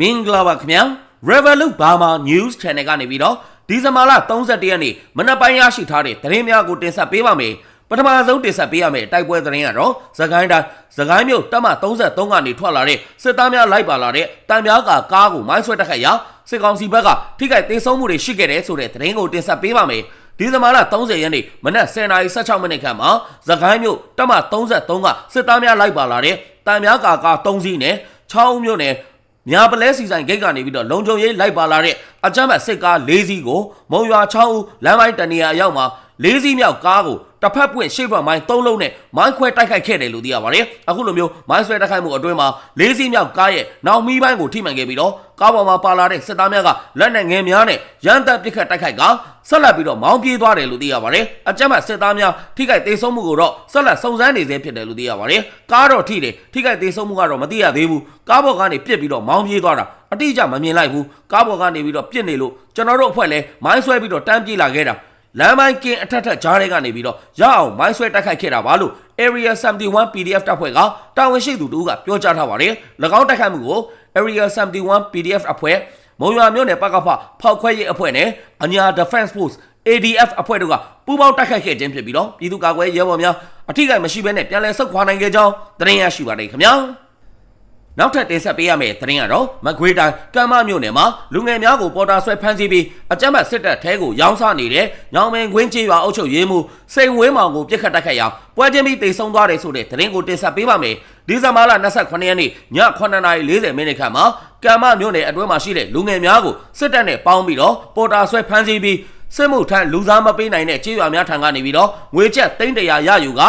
မင်္ဂလာပါခင်ဗျာ Revolut Burma News Channel ကနေပြီးတော့ဒီဇင်ဘာလ31ရက်နေ့မနက်ပိုင်းရရှိထားတဲ့သတင်းများကိုတင်ဆက်ပေးပါမယ်ပထမဆုံးတင်ဆက်ပေးရမယ့်တိုက်ပွဲသတင်းကတော့သခိုင်းတိုင်းသခိုင်းမြို့တပ်မ33ကနေထွက်လာတဲ့စစ်သားများလိုက်ပါလာတဲ့တံများကကားကိုမိုင်းဆွဲတက်ခတ်ရာစစ်ကောင်စီဘက်ကထိခိုက်ဒေဆုံးမှုတွေရှိခဲ့တယ်ဆိုတဲ့သတင်းကိုတင်ဆက်ပေးပါမယ်ဒီဇင်ဘာလ30ရက်နေ့မနက်10:16မိနစ်ခန့်မှာသခိုင်းမြို့တပ်မ33ကစစ်သားများလိုက်ပါလာတဲ့တံများကာကား3စီးနဲ့6ဦးမြို့နယ် မြာပလဲစီဆိုင်ဂိတ်ကနေပြီးတော့လုံခြုံရေးလိုက်ပါလာတဲ့အကြမ်းဖက်စစ်ကား၄စီးကိုမုံရွာ6ဦးလမ်းပိုင်းတနေရာအရောက်မှာ၄စီးမြောက်ကားကိုတစ်ဖက်ပွင့်ရှေ့ဘက်မိုင်း၃လုံးနဲ့မိုင်းခွဲတိုက်ခိုက်ခဲ့တယ်လို့သိရပါတယ်။အခုလိုမျိုးမိုင်းဆွဲတိုက်ခိုက်မှုအတွင်းမှာ၄စီးမြောက်ကားရဲ့နောက်မီးပိုင်းကိုထိမှန်ခဲ့ပြီးတော့ကားပေါ်မှာပါလာတဲ့စစ်သားများကလက်နက်ငယ်များနဲ့ရန်တပ်ပစ်ခတ်တိုက်ခိုက်ကဆက်လက်ပြီးတော့မောင်းပြေးသွားတယ်လို့သိရပါတယ်။အကြမ်းဖက်စစ်သားများထိခိုက်ဒေဆုံးမှုကိုတော့ဆက်လက်စုံစမ်းနေသေးဖြစ်တယ်လို့သိရပါတယ်။ကားတော့ထိတယ်ထိခိုက်ဒေဆုံးမှုကတော့မသိရသေးဘူး။ကားပေါ်ကနေပြစ်ပြီးတော့မောင်းပြေးသွားတာအတိအကျမမြင်လိုက်ဘူး။ကားပေါ်ကနေပြီးတော့ပြစ်နေလို့ကျွန်တော်တို့အဖွဲ့လည်းမိုင်းဆွဲပြီးတော့တန်းပြေးလာခဲ့တာ လမ်းမိုင်းကင်းအထက်ထက်ကြားထဲကနေပြီးတော့ရအောင်မိုင်းဆွဲတိုက်ခိုက်ခဲ့တာပါလို့ Area 71 PDF တပ်ဖွဲ့ကတာဝန်ရှိသူတို့ကပြောကြားထားပါတယ်။၎င်းတိုက်ခိုက်မှုကို Area 71 PDF အဖွဲ့မုံရွာမြို့နယ်ပကဖဖောက်ခွဲရေးအဖွဲ့နဲ့အညာ Defense Force ADF အဖွဲ့တို့ကပူးပေါင်းတိုက်ခိုက်ခဲ့ခြင်းဖြစ်ပြီးတော့ပြည်သူ့ကာကွယ်ရေးရဲဘော်များအထိကိမရှိဘဲနဲ့ပြန်လည်ဆုတ်ခွာနိုင်ခဲ့ကြောင်းသတင်းရရှိပါတယ်ခင်ဗျာ။ နောက်ထပ်တင်ဆက်ပေးရမယ့်သတင်းကတော့မကွေးတိုင်းကမ်းမမြို့နယ်မှာလူငယ်များကိုပေါ်တာဆွဲဖမ်းဆီးပြီးအကြမ်းဖက်စစ်တပ်ထဲကိုရောင်းစားနေတဲ့ညောင်မင်ကွင်းချေရွာအုပ်ချုပ်ရေးမှူးစိန်ဝင်းမောင်ကိုပြစ်ခတ်တိုက်ခိုက်ရာပွဲချင်းပြီးတိတ်ဆုံးသွားတယ်ဆိုတဲ့သတင်းကိုတင်ဆက်ပေးပါမယ်။ဒီဇင်ဘာလ28ရက်နေ့ည9:40မိနစ်ခန့်မှာကမ်းမမြို့နယ်အတွင်းမှာရှိတဲ့လူငယ်များကိုစစ်တပ်နဲ့ပေါင်းပြီးတော့ပေါ်တာဆွဲဖမ်းဆီးပြီးစစ်မှုထမ်းလူစားမပေးနိုင်တဲ့ခြေရွာများထံကနေပြီးတော့ငွေကျပ်300ရယူက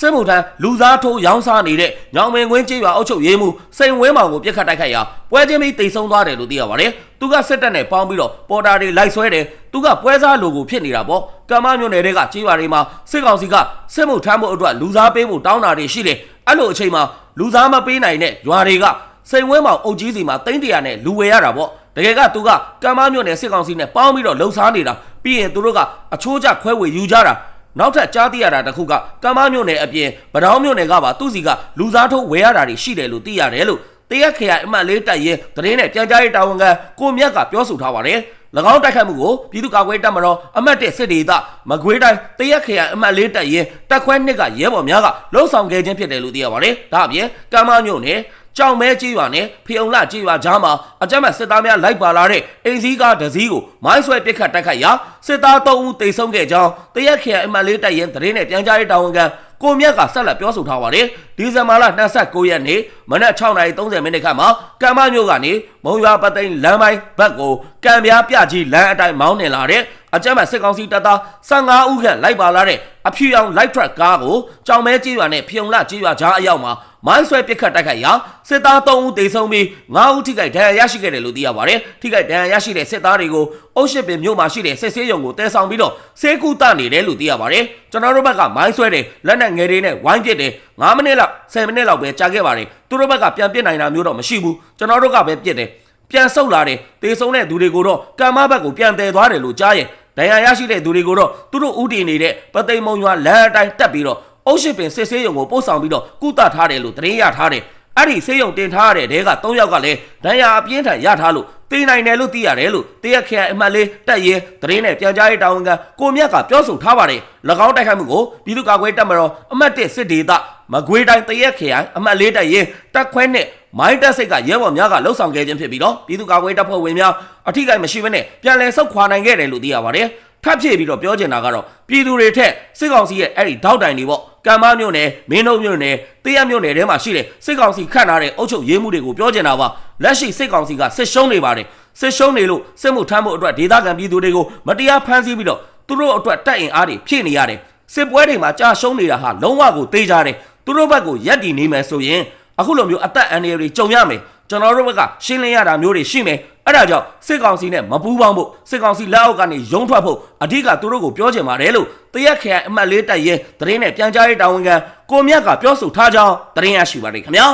စစ်မှုထမ်းလူစားထိုးရောင်းစားနေတဲ့ညောင်မင်ကွင်းကျေးရွာအုပ်ချုပ်ရေးမှူးစိန်ဝင်းမောင်ကိုပြစ်ခတ်တိုက်ခိုက်ရာပွဲချင်းပြီးတိတ်ဆုံးသွားတယ်လို့သိရပါတယ်။သူကစစ်တပ်နဲ့ပေါင်းပြီးတော့ပေါ်တာတွေလိုက်ဆွဲတယ်။သူကပွဲစားလိုကိုဖြစ်နေတာပေါ့။ကမ္မမြို့နယ်တွေကကျေးရွာတွေမှာစစ်ကောင်စီကစစ်မှုထမ်းမှုအတွက်လူစားပေးဖို့တောင်းတာတွေရှိတယ်။အဲ့လိုအချိန်မှာလူစားမပေးနိုင်တဲ့ရွာတွေကစိန်ဝင်းမောင်အုပ်ကြီးစီမှာတိမ့်တရာနဲ့လူဝယ်ရတာပေါ့။တကယ်ကသူကကမ္မမြို့နယ်စစ်ကောင်စီနဲ့ပေါင်းပြီးတော့လှုပ်ရှားနေတာပြီးရင်သူတို့ကအချိုးကျခွဲဝေယူကြတာ နောက်ထပ်ကြားသိရတာတစ်ခုကကမ္မမြို့နယ်အပြင်ဗဒေါင်းမြို့နယ်ကပါသူ့စီကလူစားထိုးဝယ်ရတာတွေရှိတယ်လို့သိရတယ်လို့တရက်ခရိုင်အမှတ်လေးတက်ရင်သတင်းနဲ့ပြန်ကြားရေးတာဝန်ခံကိုမြတ်ကပြောဆိုထားပါတယ်၎င်းတိုက်ခတ်မှုကိုပြည်သူ့ကာကွယ်တပ်မတော်အမတ်1စစ်ဒေသမကွေးတိုင်းတရက်ခရိုင်အမတ်လေးတက်ရင်တက်ခွဲနှစ်ကရဲဘော်များကလှုံ့ဆော်ခဲ့ခြင်းဖြစ်တယ်လို့သိရပါတယ်ဒါအပြင်ကမ္မမြို့နယ် ကြောင်မဲကြေးရွာနဲ့ဖီအောင်လကြေးရွာကြားမှာအကြမ်းဖက်စစ်သားများလိုက်ပါလာတဲ့အင်စည်းကားဒစည်းကိုမိုင်းဆွဲပစ်ခတ်တိုက်ခိုက်ရာစစ်သား3ဦးတေဆုံးခဲ့ကြောင်းတရက်ခရိုင်အမတ်လေးတိုက်ရင်သတင်းနဲ့ပြန်ကြားရေးတာဝန်ခံကိုမြတ်ကဆက်လက်ပြောဆိုထားပါတယ်ဒီဇင်ဘာလ29ရက်နေ့မနက်6:30မိနစ်ခန့်မှာကံမမြို့ကနေမုံရွာပသိန်းလမ်းပိုင်းဘက်ကိုကံပြားပြကြီးလမ်းအတိုင်းမောင်းနေလာတဲ့အကြမ်းဖက်စစ်ကောင်စီတပ်သား15ဦးခန့်လိုက်ပါလာတဲ့အဖြူရောင် light truck ကားကိုကြောင်မဲကြေးရွာနဲ့ဖျုံလကြေးရွာကြားအရောက်မှာ မိုင်းဆွဲပစ်ခတ်တိုက်ခိုက်ရာစစ်သား3ဦးသေဆုံးပြီး9ဦးထိခိုက်ဒဏ်ရာရရှိခဲ့တယ်လို့သိရပါတယ်။ထိခိုက်ဒဏ်ရာရရှိတဲ့စစ်သားတွေကိုအုပ်ရှစ်ပင်မြို့မှာရှိတဲ့စစ်ဆေးရုံကိုတဲဆောင်ပြီးတော့ဆေးကုသနေတယ်လို့သိရပါတယ်။ကျွန်တော်တို့ဘက်ကမိုင်းဆွဲတယ်လက်နက်ငယ်တွေနဲ့ဝိုင်းပစ်တယ်9မိနစ်လောက်10မိနစ်လောက်ပဲကြာခဲ့ပါတယ်။သူတို့ဘက်ကပြန်ပစ်နိုင်တာမျိုးတော့မရှိဘူး။ကျွန်တော်တို့ကပဲပစ်တယ်။ပြန်ဆုတ်လာတယ်တေဆုံးတဲ့သူတွေကိုတော့ကံမဘက်ကိုပြန်တည်သွားတယ်လို့ကြားရင်ဒဏ်ရာရရှိတဲ့သူတွေကိုတော့သူတို့ဥတည်နေတဲ့ပသိမ်မုံရွာလမ်းအတိုင်းတက်ပြီးတော့ အုပ်ရှိပင်စစ်ဆေးရုံကိုပို့ဆောင်ပြီးတော့ကုသထားတယ်လို့သတင်းရထားတယ်အဲ့ဒီဆေးရုံတင်ထားရတဲ့တဲက၃ယောက်ကလည်းဒဏ်ရာအပြင်းထန်ရထားလို့တေးနိုင်တယ်လို့သိရတယ်လို့တရက်ခရိုင်အမှတ်လေးတက်ရင်သတင်းနဲ့ပြန်ကြားရေးတာဝန်ခံကိုမြတ်ကပြောဆိုထားပါတယ်၎င်းတိုက်ခိုက်မှုကိုပြည်သူ့ကာကွယ်တပ်မတော်အမှတ်1စစ်ဒေသမကွေးတိုင်းတရက်ခရိုင်အမှတ်လေးတက်ရင်တက်ခွဲနဲ့မိုင်းတက်စိတ်ကရဲဘော်များကလှုပ်ဆောင်ခဲ့ခြင်းဖြစ်ပြီးတော့ပြည်သူ့ကာကွယ်တပ်ဖွဲ့ဝင်များအထိကိမရှိဘဲနဲ့ပြန်လည်ဆုတ်ခွာနိုင်ခဲ့တယ်လို့သိရပါတယ်ထပ်ဖြည့်ပြီးတော့ပြောချင်တာကတော့ပြည်သူတွေထက်စစ်ကောင်စီရဲ့အဲ့ဒီထောက်တိုင်တွေပေါ့ ကံမမြို့နယ်မင်းတို့မြို့နယ်တရမြို့နယ်ထဲမှာရှိတဲ့စစ်ကောင်စီခန့်ထားတဲ့အုပ်ချုပ်ရေးမှုတွေကိုပြောချင်တာပါလက်ရှိစစ်ကောင်စီကစစ်ရှုံးနေပါတယ်စစ်ရှုံးနေလို့စစ်မှုထမ်းမှုအတွက်ဒေသခံပြည်သူတွေကိုမတရားဖမ်းဆီးပြီးတော့သူတို့အတွက်တက်ရင်အားတွေဖြည့်နေရတယ်စစ်ပွဲတွေမှာကြာရှုံးနေတာဟာလုံးဝကိုတေးကြတယ်သူတို့ဘက်ကိုရက်တည်နေမယ်ဆိုရင်အခုလိုမျိုးအသက်အန္တရာယ်တွေကြုံရမယ်ကျွန်တော်တို့ဘက်ကရှင်းလင်းရတာမျိုးတွေရှိမယ် အဲ့ဒါကြောင့်စစ်ကောင်စီနဲ့မပူးပေါင်းဖို့စစ်ကောင်စီလက်အောက်ကနေရုံးထွက်ဖို့အဓိကသူတို့ကိုပြောချင်ပါတယ်လို့တရက်ခရိုင်အမှတ်လေးတိုက်ရင်သတင်းနဲ့ပြန်ကြားရေးတာဝန်ခံကိုမြတ်ကပြောဆိုထားကြောင်းသတင်းရရှိပါတယ်ခင်ဗျာ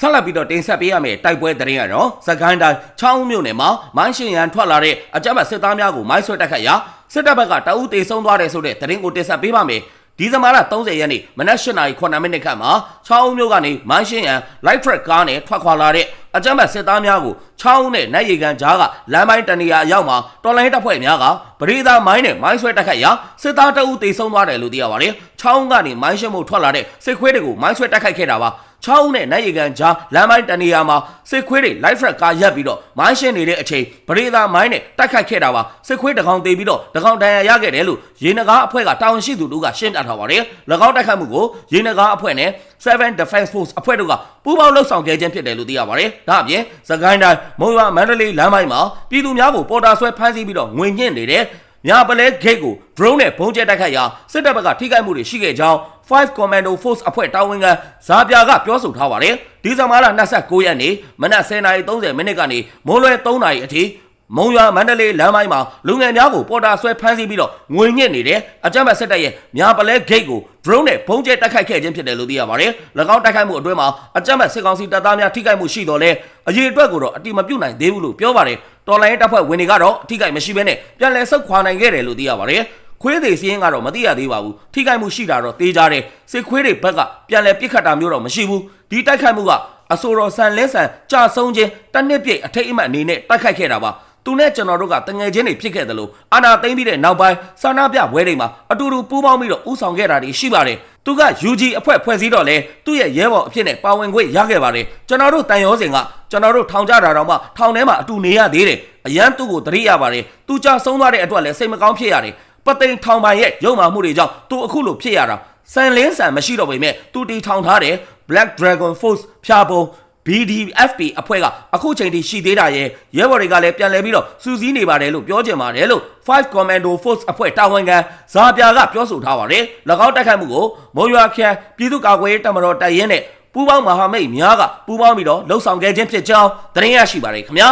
ဆက်လက်ပြီးတော့တင်ဆက်ပေးရမယ့်တိုက်ပွဲသတင်းကတော့စကိုင်းတိုင်းချောင်းမြို့နယ်မှာမိုင်းရှင်ရန်ထွက်လာတဲ့အကြမ်းဖက်စစ်သားများကိုမိုင်းဆွဲတိုက်ခတ်ရာစစ်တပ်ဘက်ကတအူးတေဆုံးသွားတယ်ဆိုတဲ့သတင်းကိုတင်ဆက်ပေးပါမယ် ဒီဇင်ဘာလ30ရက်နေ့မနက်၈နာရီ9မိနစ်ခန့်မှာချောင်းမြို့ကနေမိုင်းရှင်းရန် light track ကားနဲ့ထွက်ခွာလာတဲ့အကြမ်းဖက်စစ်သားများကိုချောင်းနဲ့နတ်ရီကန်ကြားကလမ်းပိုင်းတနေရာအရောက်မှာတော်လိုင်းတပ်ဖွဲ့များကပရိသာမိုင်းနဲ့မိုင်းဆွဲတိုက်ခိုက်ရာစစ်သားတအုပ်တေဆုံးသွားတယ်လို့သိရပါတယ်။ချောင်းကနေမိုင်းရှင်းမှုထွက်လာတဲ့စစ်ခွေးတွေကိုမိုင်းဆွဲတိုက်ခိုက်ခဲ့တာပါ။ ချောင်းနဲ့နတ်ရီကန်ကြားလမ်းပိုင်းတနေရာမှာစစ်ခွေးတွေ light track ကားရပ်ပြီးတော့မိုင်းရှင်းနေတဲ့အချိန်ပရိသာမိုင်းနဲ့တိုက်ခိုက်ခဲ့တာပါစစ်ခွေးတကောင်တေးပြီးတော့တကောင်တန်ရာရခဲ့တယ်လို့ရေနဂါအဖွဲ့ကတာဝန်ရှိသူတို့ကရှင်းပြထားပါတယ်၎င်းတိုက်ခိုက်မှုကိုရေနဂါအဖွဲ့နဲ့7 Defense Force အဖွဲ့တို့ကပူးပေါင်းလှုပ်ဆောင်ခဲ့ခြင်းဖြစ်တယ်လို့သိရပါတယ်ဒါအပြင်စကိုင်းတိုင်းမုံရွာမန္တလေးလမ်းပိုင်းမှာပြည်သူများကိုပေါ်တာဆွဲဖမ်းဆီးပြီးတော့ငွေညှင့်နေတဲ့ညာပလဲဂိတ်ကို drone နဲ့ဘုံကျဲတိုက်ခိုက်ရာစစ်တပ်ဘက်ကထိခိုက်မှုတွေရှိခဲ့ကြောင်း 5 Commando Force အဖွဲ့တာဝန်ခံဇာပြာကပြောဆိုထားပါတယ်ဒီဇင်ဘာလ29ရက်နေ့မနက်10:30မိနစ်ကနေမိုးလွယ်3နာရီအထိမုံရွာမန္တလေးလမ်းပိုင်းမှာလူငယ်များကိုပေါ်တာဆွဲဖမ်းဆီးပြီးတော့ငွေညှစ်နေတဲ့အကြမ်းဖက်စစ်တပ်ရဲ့ညာပလဲဂိတ်ကို drone နဲ့ဘုံကျဲတိုက်ခိုက်ခဲ့ခြင်းဖြစ်တယ်လို့သိရပါတယ်။၎င်းတိုက်ခိုက်မှုအတွင်းမှာအကြမ်းဖက်စစ်ကောင်စီတပ်သားများထိခိုက်မှုရှိတော်လဲအရေးအတွက်ကိုတော့အတိမပြုတ်နိုင်သေးဘူးလို့ပြောပါတယ်။တော်လိုင်းတပ်ဖွဲ့ဝင်တွေကတော့အထိခိုက်မရှိဘဲနဲ့ပြန်လည်ဆုတ်ခွာနိုင်ခဲ့တယ်လို့သိရပါတယ်။ ခွေးသေးစင်းကတော့မသိရသေးပါဘူးထိခိုက်မှုရှိတာတော့သေချာတယ်စစ်ခွေးတွေဘက်ကပြန်လဲပြစ်ခတ်တာမျိုးတော့မရှိဘူးဒီတိုက်ခိုက်မှုကအဆိုတော်ဆန်လင်းဆန်ကြာဆုံးခြင်းတစ်နှစ်ပြည့်အထိတ်အမှတ်အနေနဲ့တိုက်ခိုက်ခဲ့တာပါသူနဲ့ကျွန်တော်တို့ကတငယ်ချင်းတွေဖြစ်ခဲ့တယ်လို့အာနာသိမ့်ပြီးတဲ့နောက်ပိုင်းစာနာပြဘွဲတွေမှာအတူတူပူးပေါင်းပြီးတော့ဥဆောင်ခဲ့တာတွေရှိပါတယ်သူက UG အဖွဲ့ဖွဲ့စည်းတော့လဲသူ့ရဲ့ရဲဘော်အဖြစ်နဲ့ပါဝင်ခွင့်ရခဲ့ပါတယ်ကျွန်တော်တို့တန်ရောစင်ကကျွန်တော်တို့ထောင်ကြတာတော့မှထောင်ထဲမှာအတူနေရသေးတယ်အရန်သူ့ကိုတရိရပါတယ်သူကြဆုံးသွားတဲ့အတွက်လည်းစိတ်မကောင်းဖြစ်ရတယ် ပသိမ်ထောင်ပိုင်ရဲ့ရုံမာမှုတွေကြောင့်သူအခုလိုဖြစ်ရတာဆန်လင်းဆန်မရှိတော့ပေမဲ့သူတီထောင်ထားတဲ့ Black Dragon Force ဖြာပုံ BDFP အဖွဲ့ကအခုချိန်ထိရှိသေးတာရဲ့ရဲဘော်တွေကလည်းပြန်လဲပြီးတော့စူးစီးနေပါတယ်လို့ပြောကြင်ပါတယ်လို့5 Commando Force အဖွဲ့တာဝန်ခံဇာပြာကပြောဆိုထားပါတယ်၎င်းတိုက်ခိုက်မှုကိုမုံရွာခရိုင်ပြည်သူ့ကာကွယ်ရေးတပ်မတော်တပ်ရင်းနဲ့ပူးပေါင်းမဟာမိတ်များကပူးပေါင်းပြီးတော့လှုပ်ဆောင်ခဲ့ခြင်းဖြစ်ကြောင်းသတင်းရရှိပါတယ်ခင်ဗျာ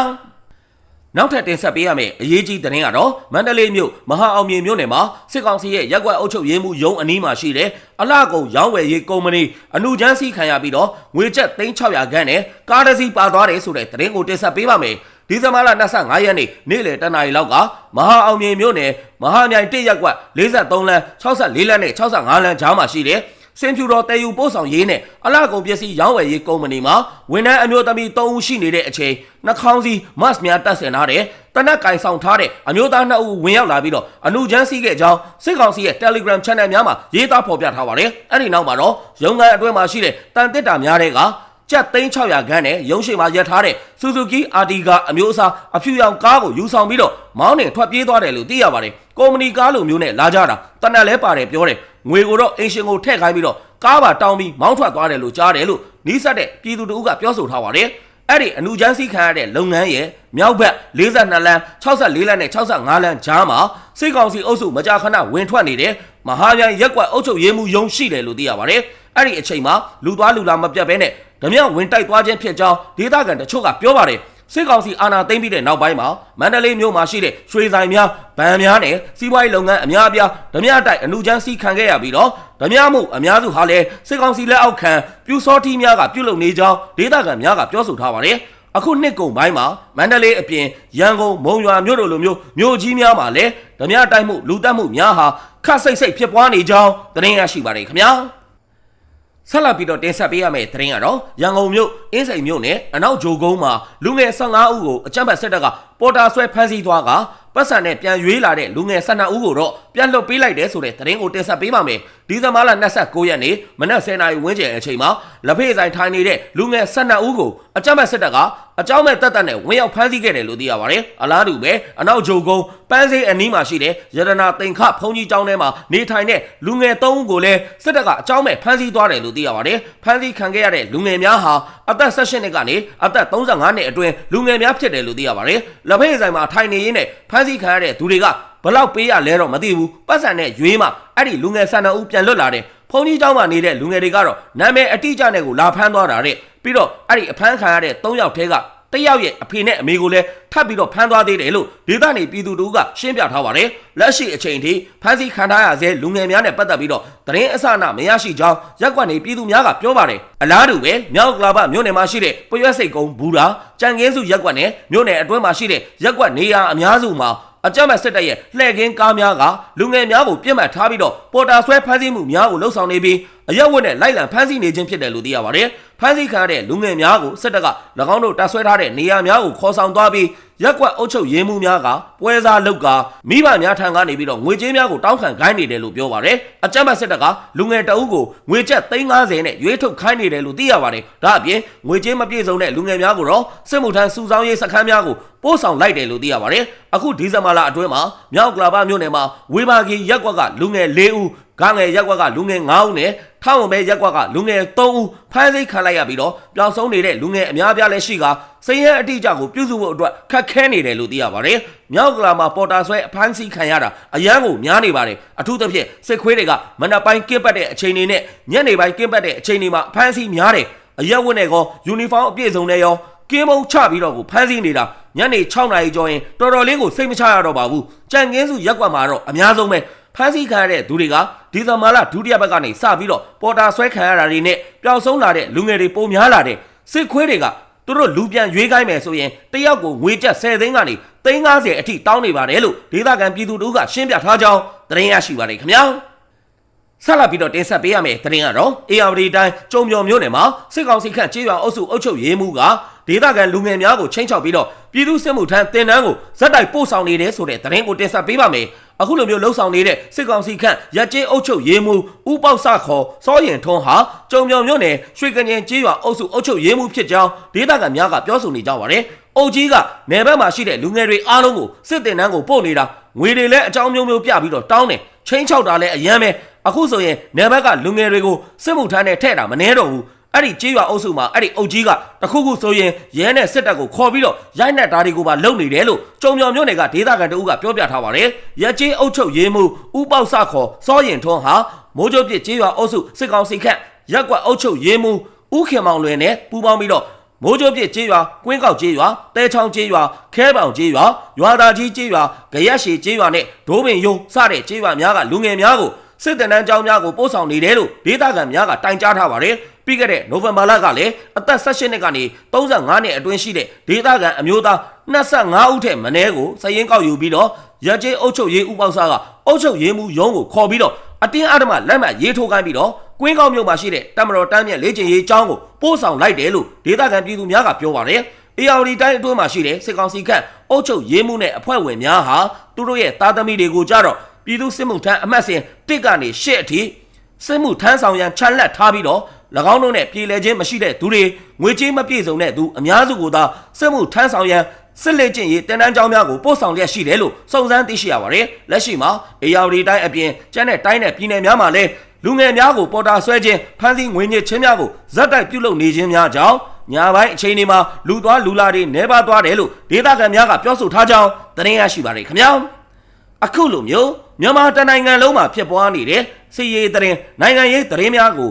နောက်ထပ်တင်ဆက်ပေးရမယ့်အရေးကြီးသတင်းကတော့မန္တလေးမြို့မဟာအောင်မြေမြို့နယ်မှာစစ်ကောင်စီရဲ့ရက်ွက်အုပ်ချုပ်ရေးမှုရုံးအနီးမှာရှိတဲ့အလှကုံရောင်းဝယ်ရေးကုမ္ပဏီအနုချမ်းစီခံရပြီးတော့ငွေကျပ်3600ခန်းနဲ့ကားတစ်စီးပါသွားတယ်ဆိုတဲ့သတင်းကိုတင်ဆက်ပေးပါမယ်။ဒီဇင်ဘာလ25ရက်နေ့နေ့လယ်တနာရီလောက်ကမဟာအောင်မြေမြို့နယ်မဟာမြိုင်တစ်ရက်ကွက်43လမ်း64လမ်းနဲ့65လမ်းကြားမှာရှိတဲ့ စင်ဖြူတော်တည်ယူပို့ဆောင်ရေးနဲ့အလှကုန်ပစ္စည်းရောင်းဝယ်ရေးကုမ္ပဏီမှာဝန်ထမ်းအမျိုးသမီး3ဦးရှိနေတဲ့အချိန်နှာခေါင်းစီမတ်များတပ်ဆင်ထားတဲ့တနက်ကင်ဆောင်ထားတဲ့အမျိုးသား2ဦးဝင်ရောက်လာပြီးတော့အနုချမ်းစီးခဲ့ကြောင်းစစ်ကောင်စီရဲ့ Telegram Channel များမှာရေးသားဖော်ပြထားပါတယ်။အဲ့ဒီနောက်မှာတော့ရုံးခန်းအတွင်းမှာရှိတဲ့တန်တစ်တာများတဲ့ကကျပ်3600ခန်းနဲ့ရုံးရှိမှာရပ်ထားတဲ့ Suzuki Ertiga အမျိုးအစားအဖြူရောင်ကားကိုယူဆောင်ပြီးတော့မောင်းနှင်ထွက်ပြေးသွားတယ်လို့သိရပါတယ်။ကုမ္ပဏီကားလိုမျိုးနဲ့လာကြတာတနက်လဲပါတယ်ပြောတယ်။ ငွေကိုတော့အင်ရှင်ကိုထည့်ခိုင်းပြီးတော့ကားပါတောင်းပြီးမောင်းထွက်သွားတယ်လို့ကြားတယ်လို့နီးစပ်တဲ့ပြည်သူတို့ကပြောဆိုထားပါတယ်။အဲ့ဒီအနုချမ်းစီးခံရတဲ့လုပ်ငန်းရဲ့မြောက်ဘက်42လမ်း64လမ်းနဲ့65လမ်းကြားမှာစိတ်ကောင်စီအုပ်စုမကြာခဏဝင်ထွက်နေတဲ့မဟာမြိုင်ရက်ကွက်အုပ်ချုပ်ရေးမှုယုံရှိတယ်လို့သိရပါတယ်။အဲ့ဒီအချိန်မှာလူသွားလူလာမပြတ်ဘဲနဲ့ဓမြဝင်တိုက်သွားခြင်းဖြစ်ကြောင်းဒေသခံတချို့ကပြောပါတယ်စစ်ကောင်စီအာဏာသိမ်းပြီးတဲ့နောက်ပိုင်းမှာမန္တလေးမြို့မှာရှိတဲ့ရွှေဆိုင်များဗန်များနဲ့စီးပွားရေးလုပ်ငန်းအများအပြားဓမြတိုက်အနုချမ်းစီးခံခဲ့ရပြီးတော့ဓမြမှုအများစုဟာလည်းစစ်ကောင်စီလက်အောက်ခံပြူစောထီများကပြုတ်လုံနေကြောင်းဒေသခံများကပြောဆိုထားပါတယ်အခုနှစ်ကုန်ပိုင်းမှာမန္တလေးအပြင်ရန်ကုန်မုံရွာမြို့တို့လိုမျိုးမြို့ကြီးများမှာလည်းဓမြတိုက်မှုလူတက်မှုများဟာခတ်စိတ်စိတ်ဖြစ်ပွားနေကြောင်းသတင်းရရှိပါတယ်ခင်ဗျာ ဆက်လက်ပြီးတော့တင်ဆက်ပေးရမယ့်သတင်းကတော့ရန်ကုန်မြို့အင်းစိန်မြို့နယ်အနောက်ဂျိုကုန်းမှာလူငယ်15ဦးကိုအကြမ်းဖက်စစ်တပ်က ပေါ်တာဆွဲဖမ်းဆီးသွားကပတ်စံနဲ့ပြန်ရွေးလာတဲ့လူငယ်12ဦးကိုတော့ပြန်လွှတ်ပေးလိုက်တယ်ဆိုတဲ့သတင်းကိုတင်ဆက်ပေးပါမယ်။ဒီဇင်ဘာလ29ရက်နေ့မနက်10:00နာရီဝန်းကျင်အချိန်မှာလက်ဖေးဆိုင်ထိုင်နေတဲ့လူငယ်12ဦးကိုအကြမ်းဖက်စစ်တပ်ကအကြောင်းမဲ့တပ်တပ်နဲ့ဝင်ရောက်ဖမ်းဆီးခဲ့တယ်လို့သိရပါတယ်။အလားတူပဲအနောက်ဂျိုကုန်းပန်းစေးအနီးမှာရှိတဲ့ရတနာတင်ခဖုံကြီးကျောင်းထဲမှာနေထိုင်တဲ့လူငယ်3ဦးကိုလည်းစစ်တပ်ကအကြောင်းမဲ့ဖမ်းဆီးသွားတယ်လို့သိရပါတယ်။ဖမ်းဆီးခံခဲ့ရတဲ့လူငယ်များဟာအသက်18နှစ်ကနေအသက်35နှစ်အတွင်းလူငယ်များဖြစ်တယ်လို့သိရပါတယ်။လက်ဖေးဆိုင်မှာထိုင်နေရင်းနဲ့ဖမ်းဆီးခံရတဲ့သူတွေကဘလောက်ပေးရလဲတော့မသိဘူးပတ်စံနဲ့ရွေးမှအဲ့ဒီလူငယ်ဆန္ဒဦးပြန်လွတ်လာတဲ့ဖုန်ကြီးเจ้าမှာနေတဲ့လူငယ်တွေကတော့နာမည်အတိအကျနဲ့ကိုလာဖမ်းသွားတာတဲ့ပြီးတော့အဲ့ဒီအဖမ်းခံရတဲ့၃ယောက်ထဲက တယောက်ရဲ့အဖေနဲ့အမေကိုလည်းထပ်ပြီးတော့ဖမ်းသွားသေးတယ်လို့ဒေသနေပြည်သူတို့ကရှင်းပြထားပါတယ်လက်ရှိအချိန်ထိဖမ်းဆီးခံထားရဆဲလူငယ်များနဲ့ပတ်သက်ပြီးတော့သတင်းအစအနမရရှိကြောင်းရက်ကွက်နေပြည်သူများကပြောပါတယ်အလားတူပဲမြောက်ကလာပမြို့နယ်မှာရှိတဲ့ပရွက်စိတ်ကုန်းဘူတာကြံကင်းစုရက်ကွက်နဲ့မြို့နယ်အတွင်းမှာရှိတဲ့ရက်ကွက်နေရာအများစုမှာအကြမ်းဖက်စစ်တပ်ရဲ့လှည့်ကင်းကားများကလူငယ်များကိုပြစ်မှတ်ထားပြီးတော့ပေါ်တာဆွဲဖမ်းဆီးမှုများကိုလှုပ်ဆောင်နေပြီးအရက်ဝတ်နဲ့လိုက်လံဖမ်းဆီးနေခြင်းဖြစ်တယ်လို့သိရပါတယ်။ဖမ်းဆီးခံရတဲ့လူငယ်များကိုစစ်တပ်က၎င်းတို့တပ်ဆွဲထားတဲ့နေရာများကိုခေါ်ဆောင်သွားပြီးရက်ကွက်အုပ်ချုပ်ရေးမှုများကပွဲစားလုတ်ကမိဘများထံကနေပြီးတော့ငွေကြေးများကိုတောင်းခံခိုင်းနေတယ်လို့ပြောပါတယ်။အကြမ်းဖက်စစ်တပ်ကလူငယ်တအုပ်ကိုငွေကျပ်350နဲ့ရွေးထုတ်ခိုင်းနေတယ်လို့သိရပါတယ်။ဒါအပြင်ငွေကြေးမပြည့်စုံတဲ့လူငယ်များကိုတော့စစ်မှုထမ်းစုဆောင်းရေးစခန်းများကိုပို့ဆောင်လိုက်တယ်လို့သိရပါတယ်။အခုဒီဇင်ဘာလအတွင်းမှာမြောက်ကလာပမြို့နယ်မှာဝေဘာဂီရက်ကွက်ကလူငယ်၄ဦး ဂငယ်ရက်ကွက်ကလူငယ်9ဦးနဲ့ထောင်ဝံပဲရက်ကွက်ကလူငယ်3ဦးဖမ်းဆီးခံလိုက်ရပြီးတော့ပျောက်ဆုံးနေတဲ့လူငယ်အများအပြားလည်းရှိကစည်ရဲအတိအကျကိုပြုစုဖို့အတွက်ခက်ခဲနေတယ်လို့သိရပါတယ်။မြောက်ကလာမှာပေါ်တာဆွဲအဖမ်းဆီးခံရတာအရန်ကိုများနေပါတယ်။အထူးသဖြင့်စစ်ခွေးတွေကမနက်ပိုင်းကင်းပတ်တဲ့အချိန်တွေနဲ့ညနေပိုင်းကင်းပတ်တဲ့အချိန်တွေမှာအဖမ်းဆီးများတယ်။အရက်ဝတ်နဲ့ကောယူနီဖောင်းအပြည့်စုံနဲ့ရောကင်းမုံချပြီးတော့ကိုဖမ်းဆီးနေတာညနေ6နာရီကျော်ရင်တော်တော်လေးကိုစိတ်မချရတော့ပါဘူး။ကြံကင်းစုရက်ကွက်မှာတော့အများဆုံးပဲဖမ်းဆီးခံရတဲ့သူတွေက ဒီဇင်ဘာလဒုတိယဘက်ကနေစပြီးတော့ပေါ်တာဆွဲခံရတာတွေနဲ့ပျောက်ဆုံးလာတဲ့လူငယ်တွေပုံများလာတဲ့စစ်ခွေးတွေကသူတို့လူပြန်ရွေးခိုင်းမယ်ဆိုရင်တယောက်ကိုငွေကျပ်10သိန်းကနေ350အထိတောင်းနေပါတယ်လို့ဒေသခံပြည်သူတို့ကရှင်းပြထားကြောင်းသတင်းရရှိပါတယ်ခင်ဗျာဆက်လက်ပြီးတော့တင်ဆက်ပေးရမယ့်သတင်းကတော့ ARD တိုင်းကျုံပြော်မြို့နယ်မှာစစ်ကောင်စီခန့်ကြေးရွာအုပ်စုအုပ်ချုပ်ရေးမှူးက ဒေသခံလူငယ်များကိုချင်းချောက်ပြီးတော့ပြည်သူစစ်မှုထမ်းတင်တန်းကိုဇက်တိုက်ပို့ဆောင်နေတယ်ဆိုတဲ့သတင်းကိုတင်ဆက်ပေးပါမယ်။အခုလိုမျိုးလှုပ်ဆောင်နေတဲ့စစ်ကောင်စီခန့်ရက်ကျေးအုပ်ချုပ်ရေးမှူးဦးပေါက်စခေါ်စောရင်ထွန်းဟာကျုံပြော်မြို့နယ်ရွှေကငင်ကြေးရွာအုပ်စုအုပ်ချုပ်ရေးမှူးဖြစ်ကြောင်းဒေသခံများကပြောဆိုနေကြပါတယ်။အုပ်ကြီးကနေဘက်မှာရှိတဲ့လူငယ်တွေအားလုံးကိုစစ်တင်တန်းကိုပို့နေတာငွေတွေလည်းအကြောင်းမျိုးမျိုးပြပြီးတော့တောင်းတယ်ချင်းချောက်တာလည်းအယမ်းပဲအခုဆိုရင်နေဘက်ကလူငယ်တွေကိုစစ်မှုထမ်းနဲ့ထဲ့တာမနှဲတော့ဘူး အဲ့ဒီကြေးရွာအုပ်စုမှာအဲ့ဒီအုပ်ကြီးကတခုခုဆိုရင်ရဲနဲ့စစ်တပ်ကိုခေါ်ပြီးတော့ရိုက်နှက်တာတွေကိုပါလုပ်နေတယ်လို့ကြုံမြောင်မြို့နယ်ကဒေသခံတအုပ်ကပြောပြထားပါတယ်။ရက်ကြေးအုပ်ချုပ်ရေးမှုဥပေါက်စခေါ်စောရင်ထွန်းဟာမိုးကြိုးပြစ်ကြေးရွာအုပ်စုစစ်ကောင်စီခန့်ရက်ကွက်အုပ်ချုပ်ရေးမှုဥခင်မောင်လွင်နဲ့ပူးပေါင်းပြီးတော့မိုးကြိုးပြစ်ကြေးရွာ၊ကွင်းကောက်ကြေးရွာ၊တဲချောင်းကြေးရွာ၊ခဲပောင်ကြေးရွာ၊ရွာသားကြီးကြေးရွာ၊ကြရက်ရှည်ကြေးရွာနဲ့ဒိုးပင်ယုံစတဲ့ကြေးရွာများကလူငယ်များကိုစစ်တနန်းကျောင်းများကိုပို့ဆောင်နေတယ်လို့ဒေသခံများကတိုင်ကြားထားပါတယ်။ ပြီးခဲ့တဲ့နိုဝင်ဘာလကလည်းအသက်18နှစ်ကနေ35နှစ်အတွင်းရှိတဲ့ဒေသခံအမျိုးသား25ဦးထက်မနည်းကိုစရင်ကောက်ယူပြီးတော့ရကြေးအုပ်ချုပ်ရေးဥပောက်စားကအုပ်ချုပ်ရေးမှုရုံးကိုခေါ်ပြီးတော့အတင်းအဓမ္မလက်မှတ်ရေးထိုးခိုင်းပြီးတော့ကွင်းကောက်မြို့မှာရှိတဲ့တမတော်တန်းမြက်လေးကျင်ရေးကျောင်းကိုပို့ဆောင်လိုက်တယ်လို့ဒေသခံပြည်သူများကပြောပါတယ်။ ARD တိုင်းအတွင်းမှာရှိတဲ့စစ်ကောင်စီခန့်အုပ်ချုပ်ရေးမှုနဲ့အဖွဲ့ဝင်များဟာသူတို့ရဲ့သားသမီးတွေကိုကြတော့ပြည်သူစစ်မှုထမ်းအမှတ်စဉ်တစ်ကနေရှစ်အထိစစ်မှုထမ်းဆောင်ရန်ချန်လက်ထားပြီးတော့၎ င်းတို့နဲ့ပြည်လဲခြင်းမရှိတဲ့သူတွေငွေကြေးမပြည့်စုံတဲ့သူအများစုကိုသာစစ်မှုထမ်းဆောင်ရန်စစ်လက်ကျင့်ရေးတန်တန်းကြောင်းများကိုပို့ဆောင်လျက်ရှိတယ်လို့စုံစမ်းသိရှိရပါတယ်။လက်ရှိမှာ ARD တိုင်းအပြင်ကျန်းတဲ့တိုင်းနဲ့ပြည်နယ်များမှာလည်းလူငယ်များကိုပေါ်တာဆွဲခြင်းဖမ်းဆီးငွေညစ်ခြင်းများကိုဇက်တိုက်ပြုလုပ်နေခြင်းများကြောင့်ညာပိုင်းအချိန်ဒီမှာလူသွားလူလာတွေနေပါသွားတယ်လို့ဒေသခံများကပြောဆိုထားကြောင်းသတင်းရရှိပါတယ်ခင်ဗျာ။အခုလိုမျိုးမြန်မာတနိုင်ငံလုံးမှာဖြစ်ပွားနေတဲ့စီရေးသတင်းနိုင်ငံရေးသတင်းများကို